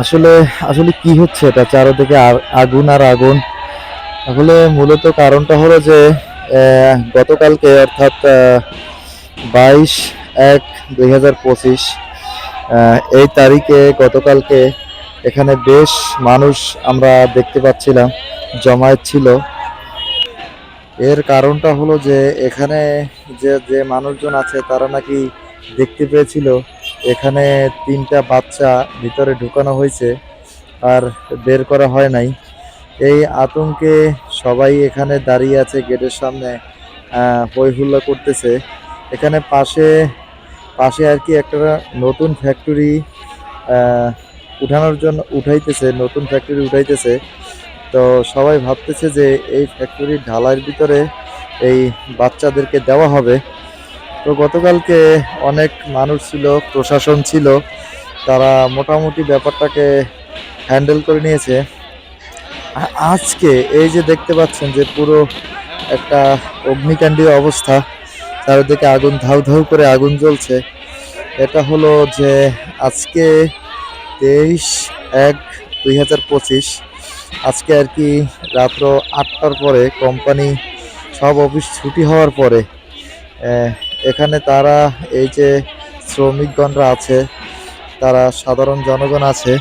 আসলে আসলে কি হচ্ছে এটা? চারদিকে আগুন আর আগুন। আসলে মূলত কারণটা হলো যে গতকালকে অর্থাৎ বাইশ এক দুই এই তারিখে গতকালকে এখানে বেশ মানুষ আমরা দেখতে পাচ্ছিলাম, জমায়েত ছিল। এর কারণটা হলো যে, এখানে যে যে মানুষজন আছে তারা নাকি দেখতে পেয়েছিল এখানে তিনটা বাচ্চা ভিতরে ঢুকানো হয়েছে আর বের করা হয় নাই। এই আতঙ্কে সবাই এখানে দাঁড়িয়ে আছে গেটের সামনে আহ, হই হুল্লা করতেছে। এখানে পাশে পাশে আর কি একটা নতুন ফ্যাক্টরি উঠানোর জন্য উঠাইতেছে নতুন ফ্যাক্টরি উঠাইতেছে। তো সবাই ভাবতেছে যে এই ফ্যাক্টরির ঢালাইয়ের ভিতরে এই বাচ্চাদেরকে দেওয়া হবে। তো গতকালকে অনেক মানুষ ছিল, প্রশাসন ছিল, তারা মোটামুটি ব্যাপারটাকে হ্যান্ডেল করে নিয়েছে। আজকে এই যে দেখতে পাচ্ছেন যে পুরো একটা অগ্নিকাণ্ডীয় অবস্থা, চারিদিকে আগুন, ধাউ ধাউ করে আগুন জ্বলছে। এটা হলো যে আজকে তেইশ এক দুই হাজার পঁচিশ, আজকে আর কি রাত্র আটটার পরে কোম্পানি সব অফিস ছুটি হওয়ার পরে এখানে তারা এই যে শ্রমিকগণরা আছে, তারা সাধারণ জনগণ আছে,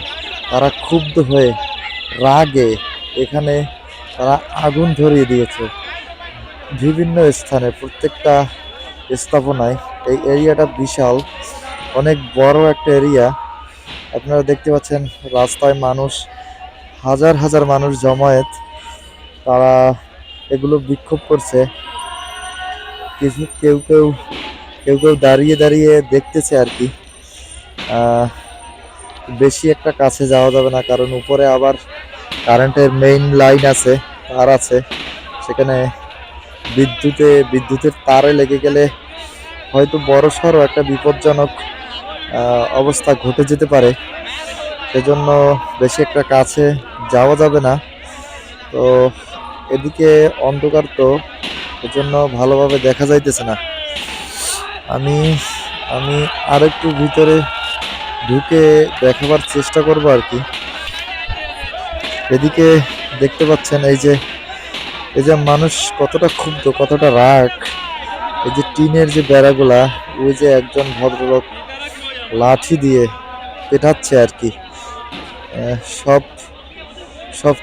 তারা ক্ষুব্ধ হয়ে রাগে এখানে তারা আগুন ধরিয়ে দিয়েছে। বিভিন্ন স্থানে, প্রত্যেকটা স্থাপনায় এই এরিয়াটা বিশাল, অনেক বড় একটা এরিয়া। আপনারা দেখতে পাচ্ছেন রাস্তায় মানুষ, হাজার হাজার মানুষ জমায়েত। তারা এগুলো বিক্ষোভ করছে। কেউ কেউ কেউ কেউ দাঁড়িয়ে দাঁড়িয়ে দেখতেছে আর কি। বেশি একটা কাছে যাওয়া যাবে না, কারণ উপরে আবার কারেন্টের মেইন লাইন আছে, তার আছে। সেখানে বিদ্যুতে, বিদ্যুতের তারে লেগে গেলে হয়তো বড় সড়ো একটা বিপজ্জনক অবস্থা ঘটে যেতে পারে। সেজন্য বেশি একটা কাছে যাওয়া যাবে না। তো এদিকে অন্ধকার তো এজন্য ভালোভাবে দেখা যাইতেছে না। আমি আমি আরেকটু ভিতরে ঢুকে দেখাবার চেষ্টা করব আর কি। এদিকে দেখতে পাচ্ছেন এই যে এই যে মানুষ কতটা ক্ষুব্ধ, কতটা রাগ। এই যে টিনের যে বেড়াগুলা, ওই যে একজন ভদ্রলোক লাঠি দিয়ে পেটাচ্ছে আর কি। সব সব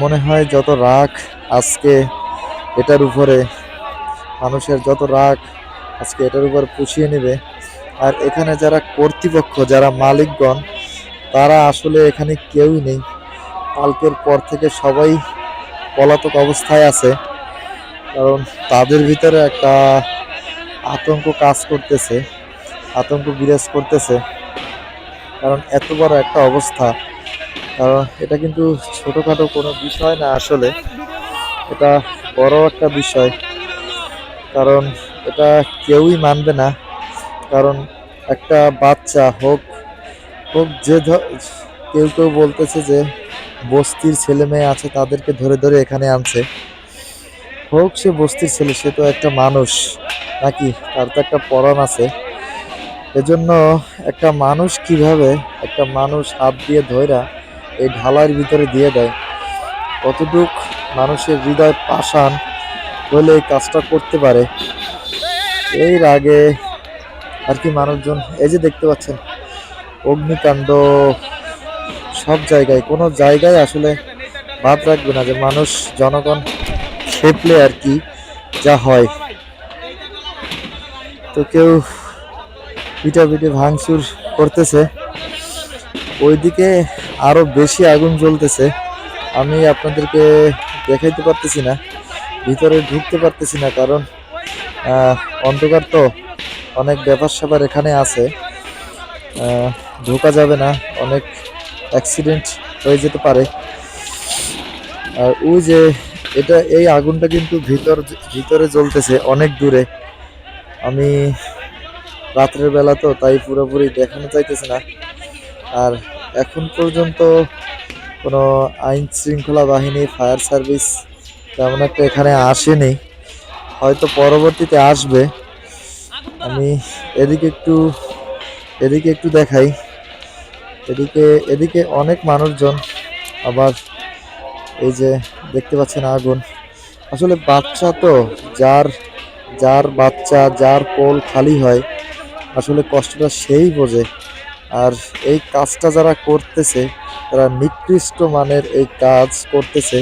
মনে হয় যত রাগ আজকে এটার উপরে মানুষের যত রাগ আজকে এটার উপর পুষিয়ে নেবে। আর এখানে যারা কর্তৃপক্ষ, যারা মালিকগণ, তারা আসলে এখানে কেউই নেই। কালকের পর থেকে সবাই পলাতক অবস্থায় আছে। কারণ তাদের ভিতরে একটা আতঙ্ক কাজ করতেছে, আতঙ্ক বিরাজ করতেছে। কারণ এত বড় একটা অবস্থা। কারণ এটা কিন্তু ছোটোখাটো কোনো বিষয় না আসলে। এটা বড় একটা বিষয়। কারণ এটা কেউই মানবে না। কারণ একটা বাচ্চা হোক হোক যে কেউ কেউ বলতেছে যে বস্তির ছেলে মেয়ে আছে, তাদেরকে ধরে ধরে এখানে আনছে। হোক সে বস্তির ছেলে, সে তো একটা মানুষ নাকি? তার তো একটা পরন আছে। এজন্য একটা মানুষ কীভাবে একটা মানুষ হাত দিয়ে ধইরা এই ঢালাইয়ের ভিতরে দিয়ে দেয়? কতটুক মানুষের হৃদয় পাষাণ হলে এই কাজটা করতে পারে। এই আগে আর কি মানুষজন, এই যে দেখতে পাচ্ছেন, অগ্নিকাণ্ড সব জায়গায়, কোনো জায়গায় আসলে বাদ রাখবে না যে মানুষ, জনগণ খেপলে আর কি যা হয়। তো কেউ পিটাপিটি ভাঙচুর করতেছে। ওইদিকে আরও বেশি আগুন জ্বলতেছে। আমি আপনাদেরকে দেখাইতে পারতেছি না। ভিতরে ঢুকতে পারতেছি না, কারণ অন্ধকার তো, অনেক ব্যাপার স্যাপার এখানে আছে। ঢোকা যাবে না, অনেক অ্যাক্সিডেন্ট হয়ে যেতে পারে। আর ওই যে, এটা, এই আগুনটা কিন্তু ভিতর, ভিতরে জ্বলতেছে অনেক দূরে। আমি রাত্রের বেলা তো, তাই পুরোপুরি দেখানো যাইতেছে না। আর এখন পর্যন্ত কোনো আইন শৃঙ্খলা বাহিনী ফায়ার সার্ভিস তেমন একটা এখানে আসেনি। হয়তো পরবর্তীতে আসবে। আমি এদিকে একটু এদিকে একটু দেখাই। এদিকে এদিকে অনেক মানুষজন আবার এই যে দেখতে পাচ্ছেন আগুন। আসলে বাচ্চা তো, যার যার বাচ্চা, যার কোল খালি হয়, আসলে কষ্টটা সেই বোঝে। আর এই কাজটা যারা করতেছে, তারা নিকৃষ্ট মানের এই কাজ করতেছে।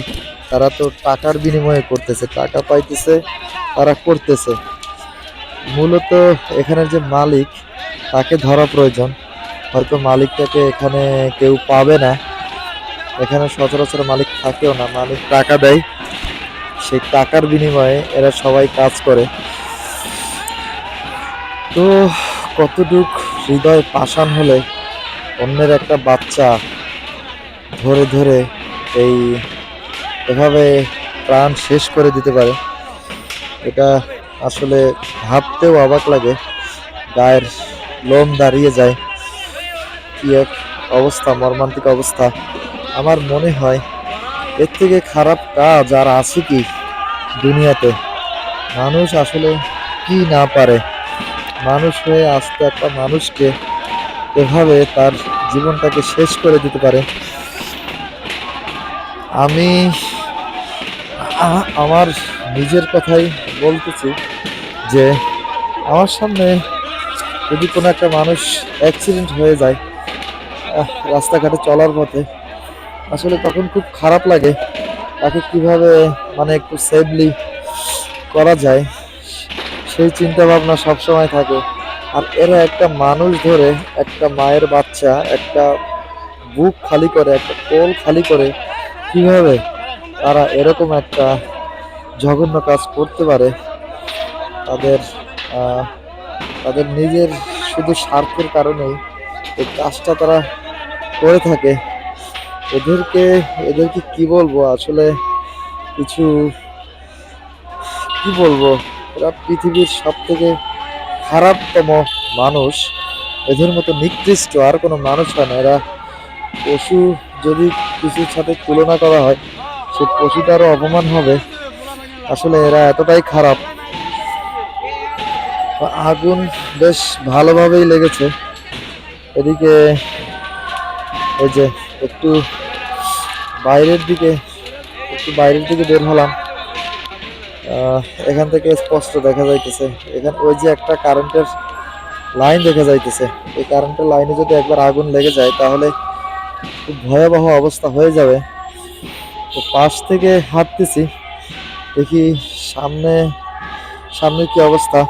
তারা তো টাকার বিনিময়ে করতেছে, টাকা পাইতেছে, তারা করতেছে। মূলত এখানের যে মালিক, তাকে ধরা প্রয়োজন। হয়তো মালিকটাকে এখানে কেউ পাবে না। এখানে সচরাচর মালিক থাকেও না। মালিক টাকা দেয় সেই টাকার বিনিময়ে এরা সবাই কাজ করে। তো কতটুক হৃদয় পাষাণ হলে অন্যের একটা বাচ্চা ধরে ধরে এই এভাবে প্রাণ শেষ করে দিতে পারে। এটা আসলে ভাবতেও অবাক লাগে, গায়ের লোম দাঁড়িয়ে যায়। কি এক অবস্থা, মর্মান্তিক অবস্থা। আমার মনে হয় এর থেকে খারাপ কাজ আর আছে কি দুনিয়াতে? মানুষ আসলে কি না পারে? মানুষ হয়ে আসতে একটা মানুষকে এভাবে তার জীবনটাকে শেষ করে দিতে পারে। আমি আমার নিজের কথাই বলতেছি যে আমার সামনে যদি কোনো একটা মানুষ অ্যাক্সিডেন্ট হয়ে যায় রাস্তাঘাটে চলার পথে, আসলে তখন খুব খারাপ লাগে। তাকে কীভাবে মানে একটু সেফলি করা যায়, সেই চিন্তা ভাবনা সবসময় থাকে। আর এরা একটা মানুষ ধরে একটা মায়ের বাচ্চা, একটা বুক খালি করে, একটা কোল খালি করে, কীভাবে তারা এরকম একটা জঘন্য কাজ করতে পারে, তাদের তাদের নিজের শুধু স্বার্থের কারণেই এই কাজটা তারা করে থাকে। এদেরকে এদেরকে কি বলব? আসলে কিছু, কি বলব? এরা পৃথিবীর সব থেকে খারাপতম মানুষ। এদের মতো নিকৃষ্ট আর কোনো মানুষ হয় না। এরা পশু যদি কিছুর সাথে তুলনা করা হয় সে পশুটারও অপমান হবে। আসলে এরা এতটাই খারাপ। আগুন বেশ ভালোভাবেই লেগেছে। এদিকে এই যে একটু বাইরের দিকে, একটু বাইরের দিকে বের হলাম। এখান থেকে স্পষ্ট দেখা যাইতেছে। এখান ওই যে একটা কারেন্টের লাইন দেখা যাইতেছে। এই কারেন্টের লাইনে যদি একবার আগুন লেগে যায়, তাহলে খুব ভয়াবহ অবস্থা হয়ে যাবে। তো পাশ থেকে হাঁটতেছি। দেখি সামনে সামনে কি অবস্থা?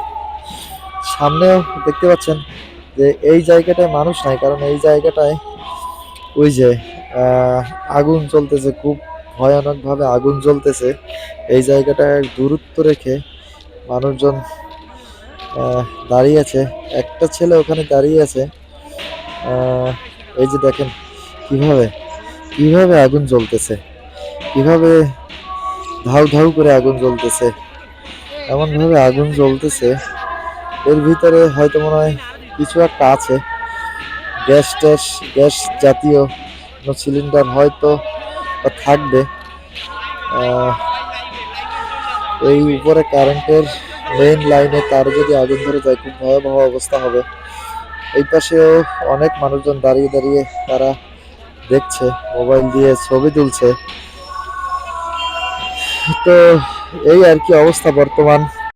সামনেও দেখতে পাচ্ছেন যে এই জায়গাটায় মানুষ নাই, কারণ এই জায়গাটায় ওই যে আগুন চলতেছে খুব ভয়ানকভাবে আগুন জ্বলতেছে। এই জায়গাটায় দূরত্ব রেখে মানুষজন দাঁড়িয়ে আছে। একটা ছেলে ওখানে দাঁড়িয়ে আছে। এই যে দেখেন কীভাবে কীভাবে আগুন জ্বলতেছে। কীভাবে ধাউ ধাউ করে আগুন জ্বলতেছে। এমন ভাবে আগুন জ্বলতেছে। এর ভিতরে হয়তো মনে হয় কিছু একটা আছে। গ্যাস ট্যাস, গ্যাস জাতীয় সিলিন্ডার হয়তো থাকবে। এই উপরে কারেন্টের মেইন লাইনে তার যদি আগুন ধরে যায়, খুব ভয়াবহ অবস্থা হবে। এই পাশেও অনেক মানুষজন দাঁড়িয়ে দাঁড়িয়ে তারা দেখছে, মোবাইল দিয়ে ছবি তুলছে। তো এই আর কি অবস্থা বর্তমান।